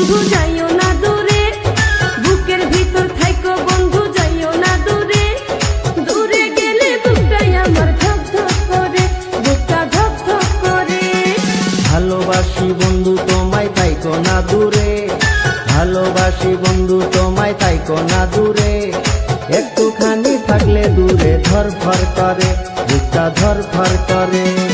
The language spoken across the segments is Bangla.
বন্ধু না বন্ধু ভালোবাসি বন্ধু তোমায় তাইকো না দূরে একটুখানি থাকলে দূরে ধরফর করে, বুকটা করে।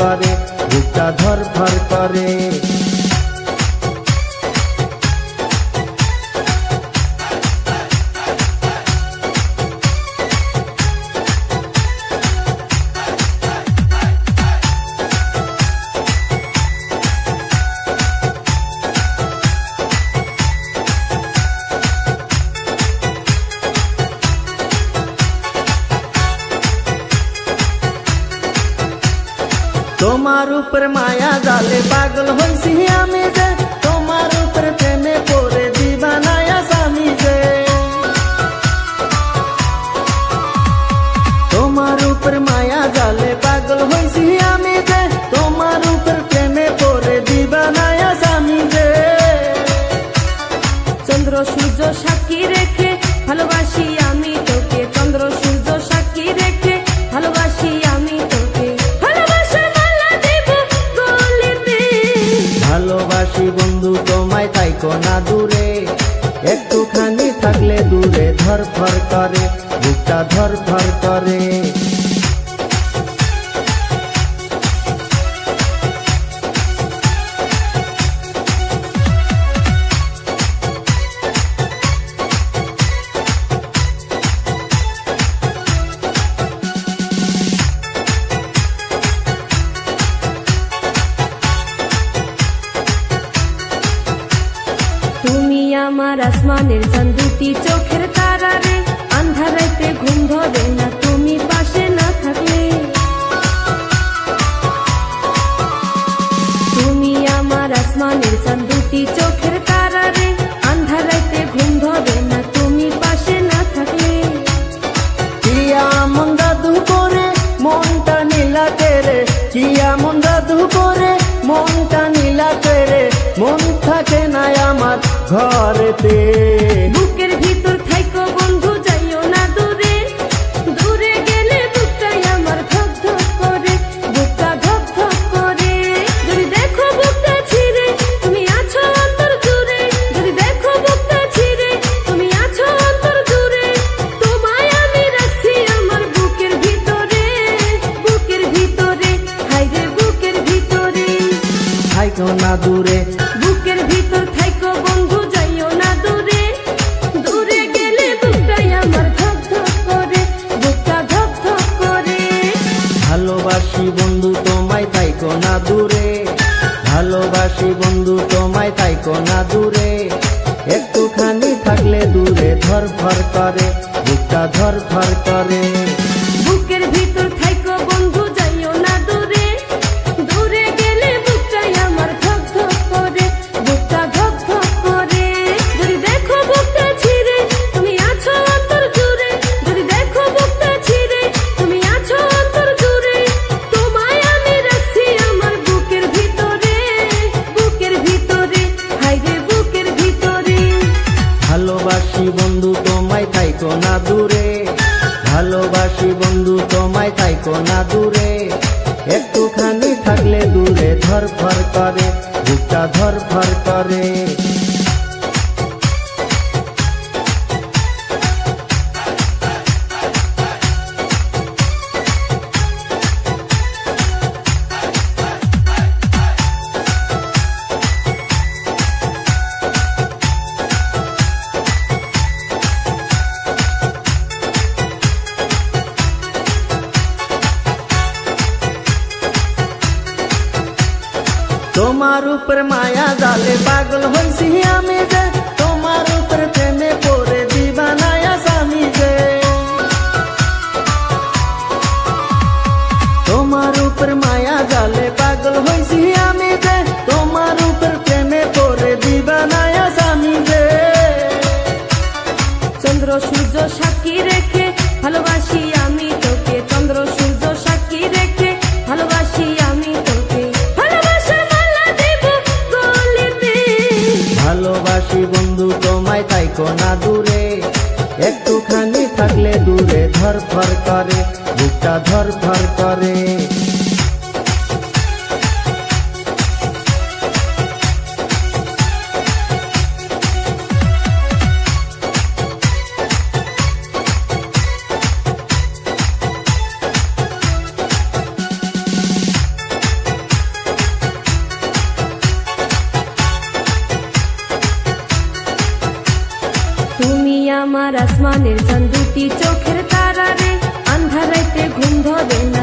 করে বুকটা ধরফর করে। তোমার উপর মায়া জালে পাগল হইছি আমি যে তোমার উপর প্রেমে করে দিবানায় रे আমার আসমানের চান্দুটি চোখের ঘরেতে ভালোবাসি বন্ধু, তোমায় তাই কোনা দূরে। একটুখানি থাকলে দূরে ধর ধর করে ধর ধর করে। ভালোবাসি বন্ধু, তোমায় থাইকো না দূরে। ভালোবাসি বন্ধু, তোমায় থাইকো না দূরে। একটুখানি থাকলে দূরে ধরফর করে, বুকটা ধর করে। তোমার উপর মায়া জালে পাগল হয়েছি আমি যে তাইকো না দূরে। একটুখানি থাকলে দূরে ধরফর করে বুকটা ধরফর করে। তুমি আমার আসমানের চান দুটি চোখের তারা রে আন্ধারাইতে ঘুম ধরে না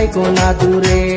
তুমি কোনা দূরে।